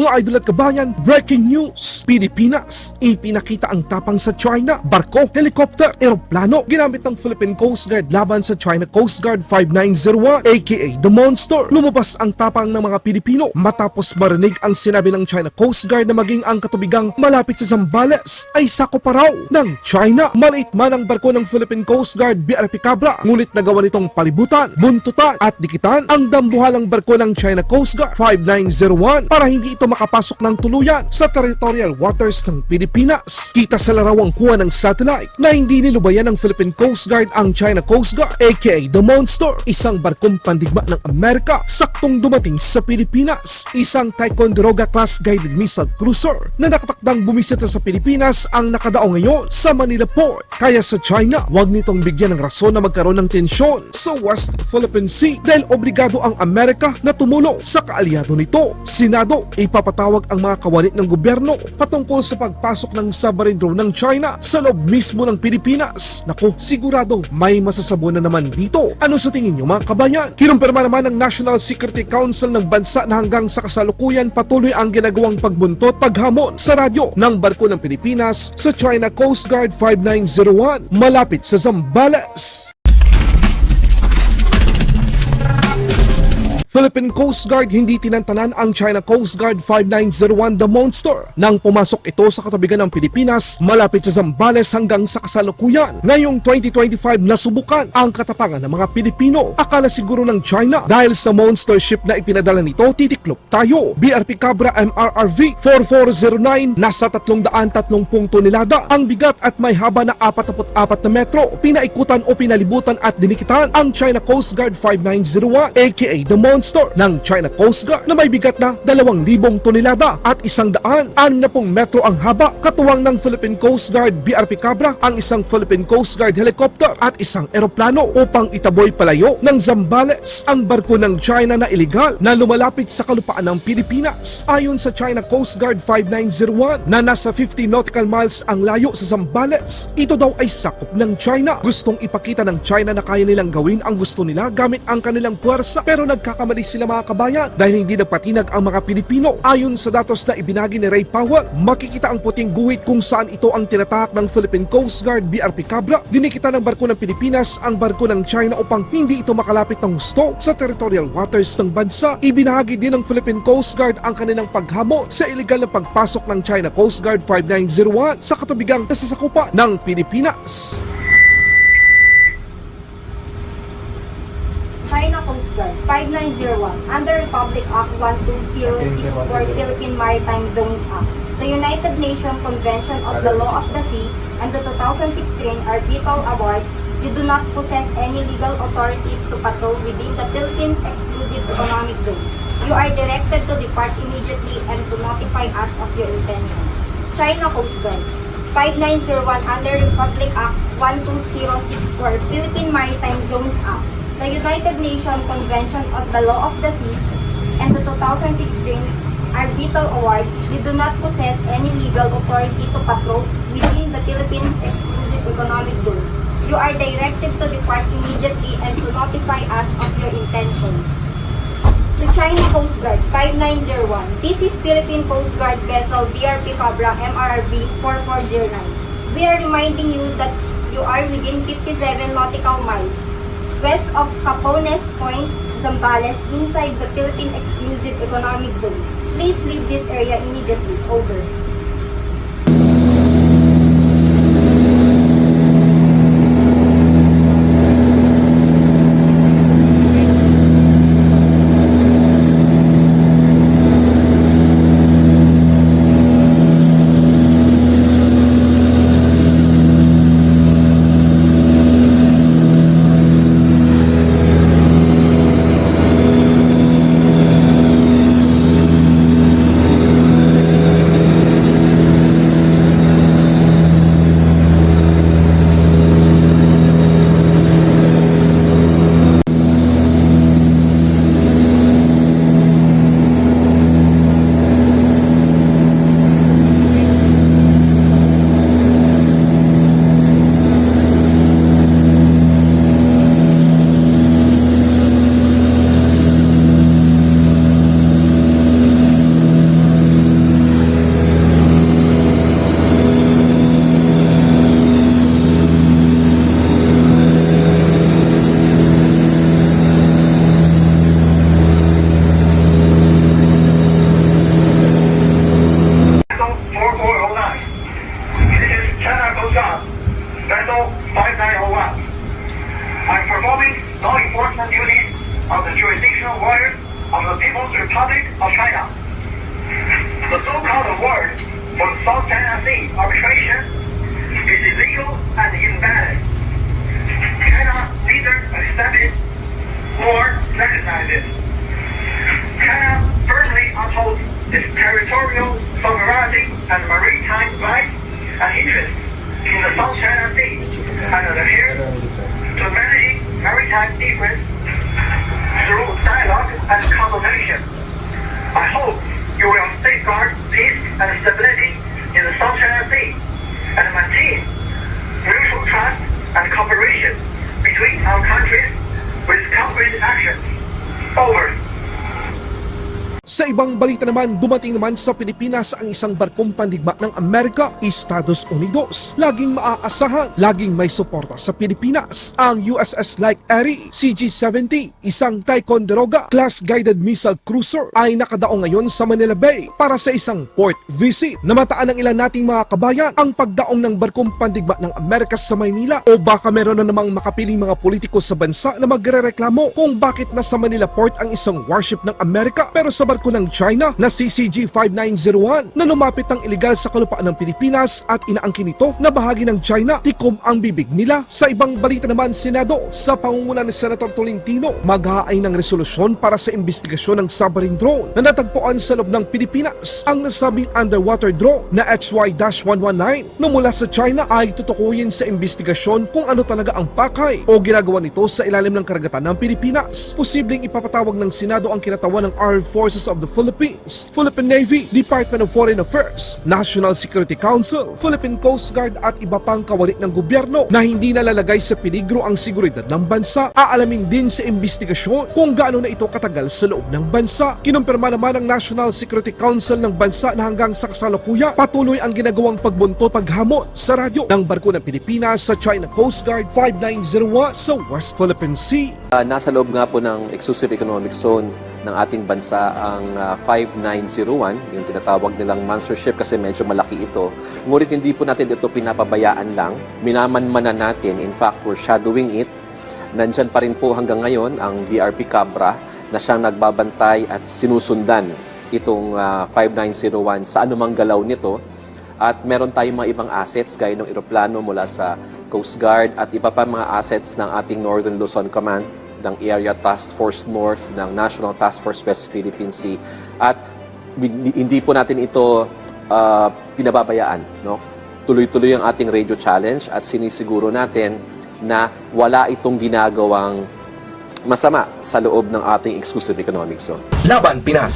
Mga idol at kabayan, breaking news! Pilipinas, ipinakita ang tapang sa China. Barko, helicopter, eroplano, ginamit ng Philippine Coast Guard laban sa China Coast Guard 5901 aka The Monster. Lumabas ang tapang ng mga Pilipino matapos marinig ang sinabi ng China Coast Guard na maging ang katubigang malapit sa Zambales ay sako pa raw ng China. Maliit man ang barko ng Philippine Coast Guard BRP Cabra, ngunit nagawa nitong palibutan, buntutan at dikitan ang dambuhalang barko ng China Coast Guard 5901 para hindi ito makapasok ng tuluyan sa territorial waters ng Pilipinas. Kita sa larawang kuha ng satellite na hindi nilubayan ng Philippine Coast Guard ang China Coast Guard aka The Monster, isang barkong pandigma ng Amerika saktong dumating sa Pilipinas. Isang Ticonderoga class guided missile cruiser na nakatakdang bumisita sa Pilipinas ang nakadao ngayon sa Manila Port. Kaya sa China, wag nitong bigyan ng rason na magkaroon ng tensyon sa West Philippine Sea dahil obligado ang Amerika na tumulong sa kaalyado nito. Senado, ipapatawag ang mga kawalit ng gobyerno patungkol sa pagpasok ng submarine drone ng China sa loob mismo ng Pilipinas. Naku, sigurado may masasabo na naman dito. Ano sa tingin niyo mga kabayan? Kinumpirma naman ng National Security Council ng bansa na hanggang sa kasalukuyan patuloy ang ginagawang pagbuntot paghamon sa radyo ng barko ng Pilipinas sa China Coast Guard 5901 malapit sa Zambales. Philippine Coast Guard hindi tinantanan ang China Coast Guard 5901 The Monster nang pumasok ito sa katabigan ng Pilipinas malapit sa Zambales hanggang sa kasalukuyan. Ngayong 2025 nasubukan ang katapangan ng mga Pilipino. Akala siguro ng China dahil sa monster ship na ipinadala nito titiklop tayo. BRP Cabra MRRV 4409 nasa 330 tonelada ang bigat at may haba na 44 na metro. Pinaikutan o pinalibutan at dinikitan ang China Coast Guard 5901 aka The Monster ng China Coast Guard na may bigat na 2,000 tonelada at 160 metro ang haba katuwang ng Philippine Coast Guard BRP Cabra ang isang Philippine Coast Guard helicopter at isang eroplano upang itaboy palayo ng Zambales ang barko ng China na iligal na lumalapit sa kalupaan ng Pilipinas. Ayon sa China Coast Guard 5901 na nasa 50 nautical miles ang layo sa Zambales, ito daw ay sakop ng China. Gustong ipakita ng China na kaya nilang gawin ang gusto nila gamit ang kanilang puwersa pero nagkakamali sila mga kabayan dahil hindi nagpatinag ang mga Pilipino. Ayon sa datos na ibinagi ni Ray Powell, makikita ang puting guhit kung saan ito ang tinatahak ng Philippine Coast Guard BRP Cabra. Dinikita ng barko ng Pilipinas ang barko ng China upang hindi ito makalapit ng gusto sa territorial waters ng bansa. Ibinahagi din ng Philippine Coast Guard ang kanilang paghamo sa illegal na pagpasok ng China Coast Guard 5901 sa katubigang nasasakupa ng Pilipinas. China Guard 5901 under Republic Act 1206 for Philippine Maritime Zones Act, the United Nations Convention of the Law of the Sea, and the 2016 Arbitral Award, you do not possess any legal authority to patrol within the Philippines Exclusive Economic Zone. You are directed to depart immediately and to notify us of your intention. China Coast Guard 5901 under Republic Act 1206 for Philippine Maritime Zones Act, the United Nations Convention of the Law of the Sea, and the 2016 Arbitral Award, you do not possess any legal authority to patrol within the Philippines Exclusive Economic Zone. You are directed to depart immediately and to notify us of your intentions. To China Coast Guard 5901, this is Philippine Coast Guard vessel BRP Cabra MRRV 4409. We are reminding you that you are within 57 nautical miles west of Capones Point, Zambales, inside the Philippine Exclusive Economic Zone. Please leave this area immediately. Over. Sana Gosha, 5901. I'm performing law enforcement duties of the jurisdictional waters of the People's Republic of China. The so-called award for South China Sea arbitration in the South China Sea and adheres to managing maritime secrets through dialogue and consultation. I hope you will safeguard peace and stability in the South China Sea and maintain mutual trust and cooperation between our countries with concrete Sa ibang balita naman, dumating naman sa Pilipinas ang isang barkong pandigma ng Amerika, Estados Unidos. Laging maaasahan, laging may suporta sa Pilipinas. Ang USS Like Erie CG-70, isang Ticonderoga class-guided missile cruiser ay nakadaong ngayon sa Manila Bay para sa isang port visit. Namataan ng ilan nating mga kabayan ang pagdaong ng barkong pandigma ng Amerika sa Maynila o baka meron na namang makapiling mga politiko sa bansa na magrereklamo kung bakit nasa Manila Port ang isang warship ng Amerika pero sa barko ng China na CCG-5901 na lumapit ng ilegal sa kalupaan ng Pilipinas at inaangkin ito na bahagi ng China, tikom ang bibig nila. Sa ibang balita naman, Senado, sa pangunguna ni Senator Tolentino, maghaay ng resolusyon para sa investigasyon ng submarine drone na natagpuan sa loob ng Pilipinas. Ang nasabing underwater drone na HY-119 na mula sa China ay tutukuyin sa investigasyon kung ano talaga ang pakay o ginagawa nito sa ilalim ng karagatan ng Pilipinas. Posibleng ipapatawag ng Senado ang kinatawan ng Armed Forces of the Philippines, Philippine Navy, Department of Foreign Affairs, National Security Council, Philippine Coast Guard at iba pang kawani ng gobyerno na hindi nalalagay sa peligro ang seguridad ng bansa. Aalamin din sa investigasyon kung gaano na ito katagal sa loob ng bansa. Kinumpirma naman ng National Security Council ng bansa na hanggang sa kasalukuyan patuloy ang ginagawang pagbuntot paghamon sa radyo ng barko ng Pilipinas sa China Coast Guard 5901 sa West Philippine Sea. Ah, nasa loob nga po ng exclusive economic zone ng ating bansa ang ah, 5901, yung tinatawag nilang monster ship kasi medyo malaki ito. Ngunit hindi po natin ito pinapabayaan lang. Minamanmanan natin, in fact, we're shadowing it. Nandyan pa rin po hanggang ngayon ang BRP Cabra na siyang nagbabantay at sinusundan itong ah, 5901 sa anumang galaw nito. At meron tayong mga ibang assets gaya ng eroplano mula sa Coast Guard at iba pa mga assets ng ating Northern Luzon Command, ng Area Task Force North, ng National Task Force West Philippine Sea. At hindi po natin ito ah, pinababayaan. No? Tuloy-tuloy ang ating radio challenge at sinisiguro natin na wala itong ginagawang masama sa loob ng ating exclusive economic zone. Laban Pinas